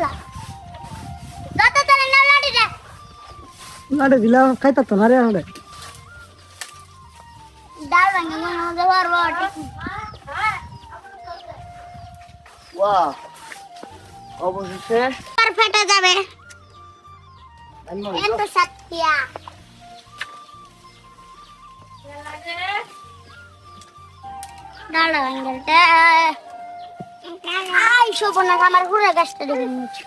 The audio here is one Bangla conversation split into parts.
গলা। যত তারে না লাড়ি দে। লাড়ে দিলা খাইতা তো না রে আমাদের ডাল ভাঙে মনে মধ্যে পারব বাহ। অবশেষে আর ফেটে যাবে। এত সত্যিয়া ডাল ভাঙে আই আমার ঘুরে গাছটা দেখে নিচ্ছি।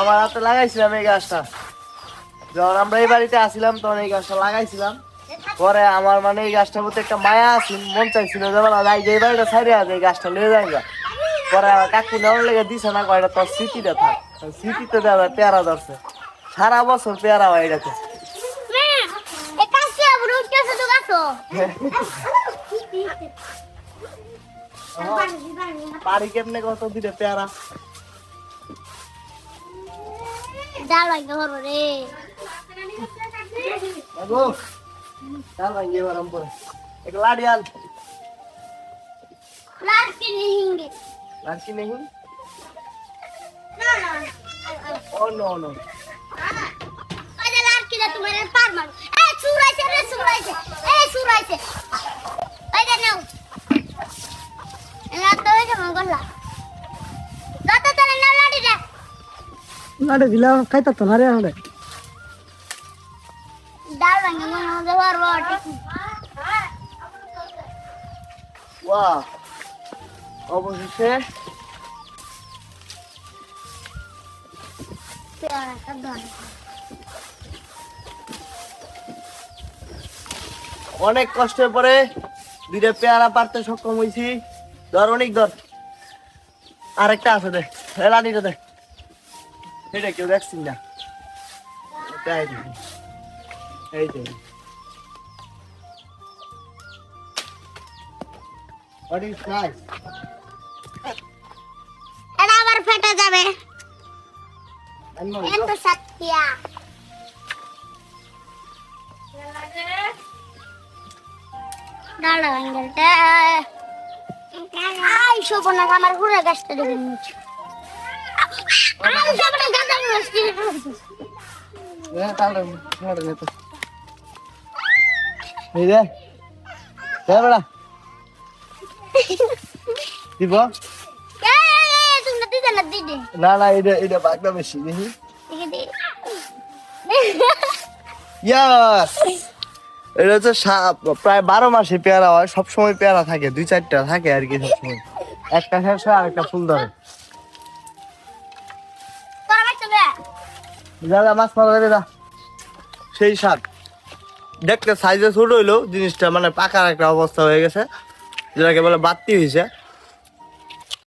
আমার হাতে লাগাইছিলাম এই গাছটা। যখন আমরা এই বাড়িতে আসিলাম তখন এই গাছটা লাগাইছিলাম। পরে আমার মানে এই গাছটার প্রতি একটা মায়া আছিল মন চাইছিল যে বলা যাই যে বাড়িটা ছাড়ে আছে এই গাছটা লিয়ে যাই গা। পরে আমার কাকু নেওয়ার লেগে দিছে না কয়টা তোর স্মৃতিটা থাক। স্মৃতিতে দেওয়া পেয়ারা ধরছে। সারা বছর পেয়ারা হয় এটাতে। এ কাছে আবার উঠতেছে তো গাছো বাড়ি কেমনে কত দিলে পেয়ারা ডাল ভাঙে হরো রে বাবু চাল ভাঙ্গিয়ে বারাম পরে এক লাড়ি আন লাড়কি নিহিঙ্গে লাড়কি নেই না না ও নো নো আরে লাড়কি না তোমার পার মার এ চুরাইছে রে চুরাইছে এ চুরাইছে দিলা খাইতা তো ডাল ভাঙে মনে বাহ অবশেষে পেয়ারাটা ধর অনেক কষ্টের পরে দুইটা পেয়ারা পারতে সক্ষম হয়েছি ধর অনেক ধর। আরেকটা আছে দে লাঠিটা দে। এটা কেউ দেখছিস না? এটা এই যে। What is nice? এটা আবার ফেটে যাবে। এত সত্যিয়া ডাল ভাঙেলটা আই শোভনা আমার ঘুরে গাছটা দেখে নিচ্ছি। দিতে না না বেশি, দেখি। এটা প্রায় বারো মাসে পেয়ারা হয়, সবসময় পেয়ারা থাকে, দুই চারটা থাকে আর কি সবসময়। একটা শেষ হয়, আরেকটা ফুল ধরে। দাদা মাছ মারা দাদা সেই স্বাদ। দেখতে সাইজে ছোট হইল জিনিসটা মানে পাকার একটা অবস্থা হয়ে গেছে যেটাকে বলে বাড়তি হয়েছে